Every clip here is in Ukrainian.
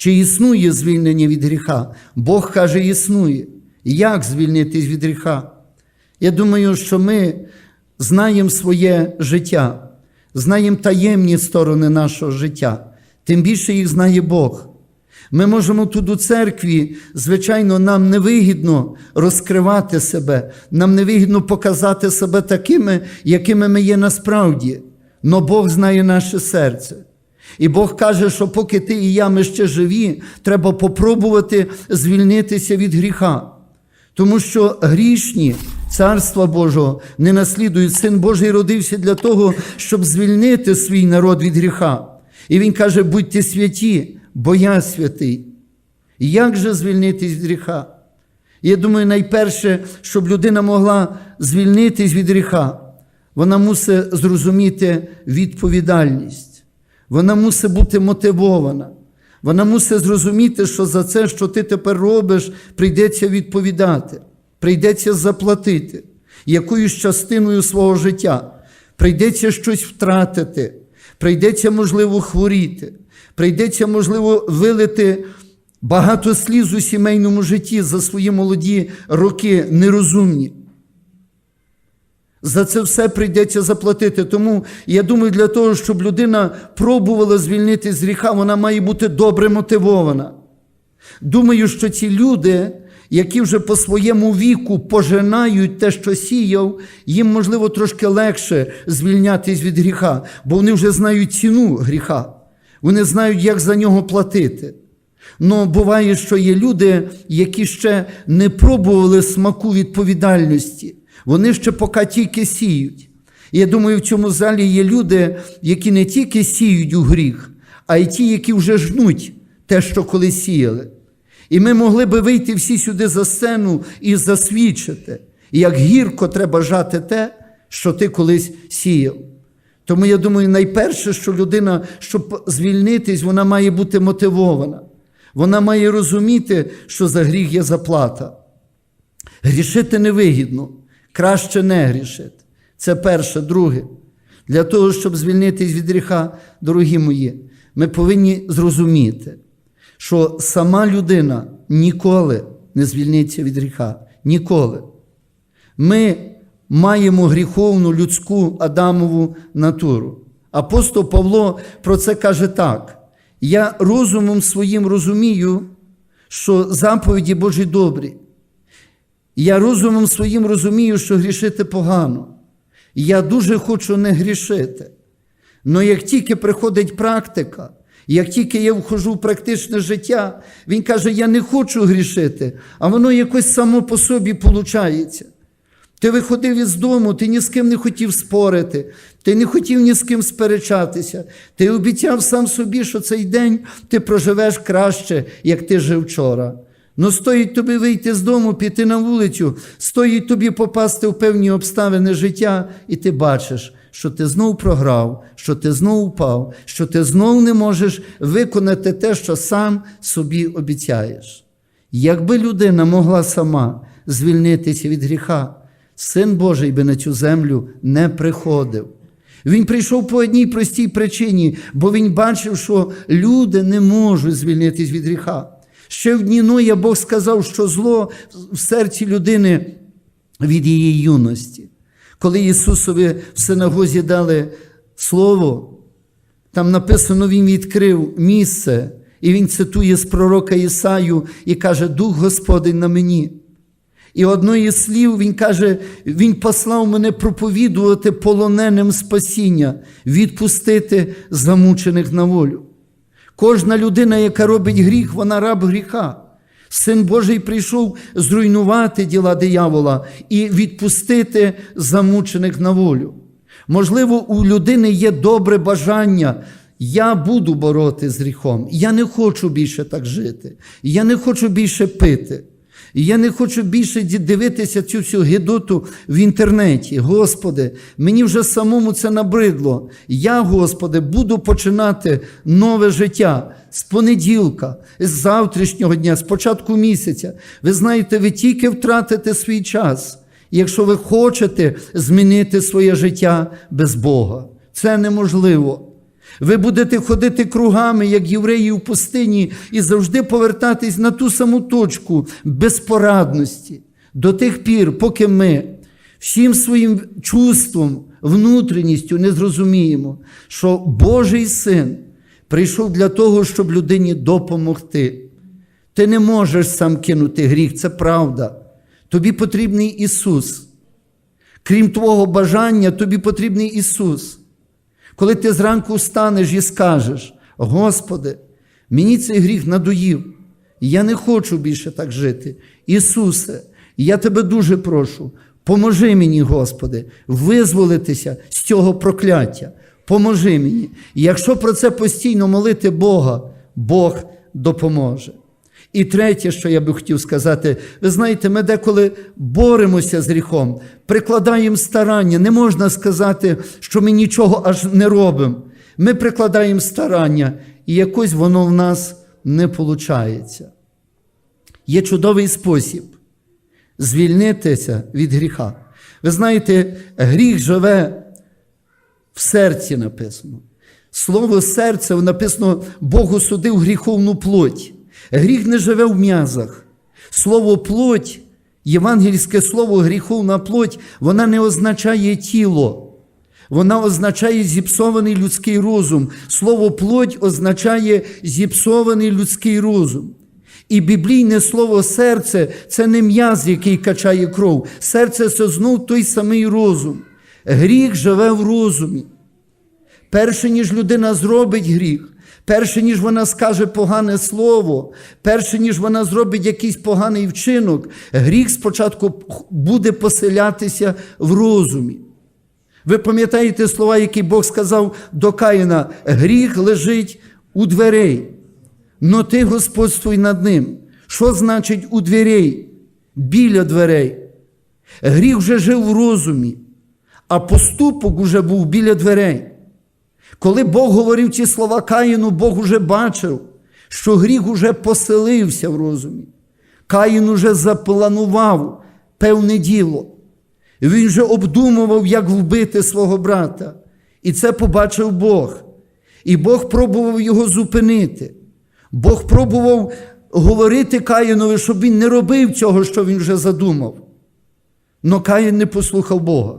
Чи існує звільнення від гріха? Бог каже, існує. Як звільнитись від гріха? Я думаю, що ми знаємо своє життя, знаємо таємні сторони нашого життя, тим більше їх знає Бог. Ми можемо тут у церкві, звичайно, нам невигідно розкривати себе, нам невигідно показати себе такими, якими ми є насправді. Но Бог знає наше серце. І Бог каже, що поки ти і я ми ще живі, треба попробувати звільнитися від гріха. Тому що грішні Царства Божого не наслідують. Син Божий родився для того, щоб звільнити свій народ від гріха. І Він каже: будьте святі, бо я святий. Як же звільнитись від гріха? Я думаю, найперше, щоб людина могла звільнитись від гріха, вона мусить зрозуміти відповідальність. Вона мусить бути мотивована. Вона мусить зрозуміти, що за це, що ти тепер робиш, прийдеться відповідати, прийдеться заплатити якоюсь частиною свого життя, прийдеться щось втратити, прийдеться, можливо, хворіти, прийдеться, можливо, вилити багато сліз у сімейному житті за свої молоді роки нерозумні. За це все прийдеться заплатити. Тому я думаю, для того, щоб людина пробувала звільнитися з гріха, вона має бути добре мотивована. Думаю, що ці люди, які вже по своєму віку пожинають те, що сіяв, їм, можливо, трошки легше звільнятись від гріха, бо вони вже знають ціну гріха, вони знають, як за нього платити. Но буває, що є люди, які ще не пробували смаку відповідальності. Вони ще поки тільки сіють. Я думаю, в цьому залі є люди, які не тільки сіють у гріх, а й ті, які вже жнуть те, що коли сіяли. І ми могли би вийти всі сюди за сцену і засвідчити, як гірко треба жати те, що ти колись сіяв. Тому я думаю, найперше, що людина, щоб звільнитись, вона має бути мотивована. Вона має розуміти, що за гріх є заплата. Грішити невигідно, краще не грішити. Це перше, друге. Для того, щоб звільнитись від гріха, дорогі мої, ми повинні зрозуміти, що сама людина ніколи не звільниться від гріха. Ніколи. Ми маємо гріховну людську Адамову натуру. Апостол Павло про це каже так. Я розумом своїм розумію, що заповіді Божі добрі. Я розумом своїм розумію, що грішити погано. Я дуже хочу не грішити. Але як тільки приходить практика, як тільки я вхожу в практичне життя, він каже: Я не хочу грішити, а воно якось само по собі виходить. Ти виходив із дому, ти ні з ким не хотів спорити, ти не хотів ні з ким сперечатися. Ти обіцяв сам собі, що цей день ти проживеш краще, як ти жив вчора. Ну, стоїть тобі вийти з дому, піти на вулицю, стоїть тобі попасти в певні обставини життя, і ти бачиш, що ти знов програв, що ти знов впав, що ти знов не можеш виконати те, що сам собі обіцяєш. Якби людина могла сама звільнитися від гріха, Син Божий би на цю землю не приходив. Він прийшов по одній простій причині, бо він бачив, що люди не можуть звільнитись від гріха. Ще в дні Ноя Бог сказав, що зло в серці людини від її юності. Коли Ісусові в синагозі дали слово, там написано, Він відкрив місце, і Він цитує з пророка Ісаю і каже: Дух Господень на мені. І одної з слів він каже: Він послав мене проповідувати полоненим спасіння, відпустити замучених на волю. Кожна людина, яка робить гріх, вона раб гріха. Син Божий прийшов зруйнувати діла диявола і відпустити замучених на волю. Можливо, у людини є добре бажання. Я буду бороти з гріхом. Я не хочу більше так жити. Я не хочу більше пити. І я не хочу більше дивитися цю всю гидоту в інтернеті. Господи, мені вже самому це набридло. Я, Господи, буду починати нове життя з понеділка, з завтрашнього дня, з початку місяця. Ви знаєте, ви тільки втратите свій час, якщо ви хочете змінити своє життя без Бога. Це неможливо. Ви будете ходити кругами, як євреї в пустині, і завжди повертатись на ту саму точку безпорадності до тих пір, поки ми всім своїм чувством, внутрішністю не зрозуміємо, що Божий син прийшов для того, щоб людині допомогти. Ти не можеш сам кинути гріх, це правда. Тобі потрібний Ісус. Крім твого бажання, тобі потрібний Ісус. Коли ти зранку встанеш і скажеш, Господи, мені цей гріх надоїв, я не хочу більше так жити. Ісусе, я тебе дуже прошу, поможи мені, Господи, визволитися з цього прокляття. Поможи мені. І якщо про це постійно молити Бога, Бог допоможе. І третє, що я би хотів сказати, ви знаєте, ми деколи боремося з гріхом, прикладаємо старання. Не можна сказати, що ми нічого аж не робимо. Ми прикладаємо старання, і якось воно в нас не виходить. Є чудовий спосіб звільнитися від гріха. Ви знаєте, гріх живе в серці написано. Слово серце написано, Бог осудив гріховну плоть. Гріх не живе в м'язах. Слово плоть, євангельське слово гріховна плоть, вона не означає тіло. Вона означає зіпсований людський розум. Слово плоть означає зіпсований людський розум. І біблійне слово серце це не м'яз, який качає кров. Серце це знов той самий розум. Гріх живе в розумі. Перше, ніж людина зробить гріх, перше, ніж вона скаже погане слово, перше, ніж вона зробить якийсь поганий вчинок, гріх спочатку буде поселятися в розумі. Ви пам'ятаєте слова, які Бог сказав до Каїна: гріх лежить у дверей, но ти господствуй над ним. Що значить у дверей? Біля дверей. Гріх вже жив в розумі, а поступок уже був біля дверей. Коли Бог говорив ці слова Каїну, Бог уже бачив, що гріх уже поселився в розумі. Каїн уже запланував певне діло. Він вже обдумував, як вбити свого брата. І це побачив Бог. І Бог пробував його зупинити. Бог пробував говорити Каїнові, щоб він не робив цього, що він вже задумав. Но Каїн не послухав Бога.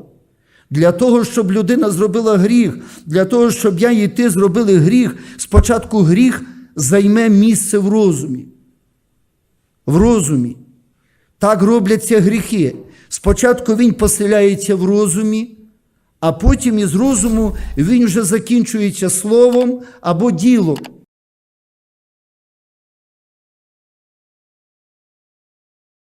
Для того, щоб людина зробила гріх, для того, щоб я і ти зробили гріх, спочатку гріх займе місце в розумі. В розумі. Так робляться гріхи. Спочатку він поселяється в розумі, а потім із розуму він вже закінчується словом або ділом.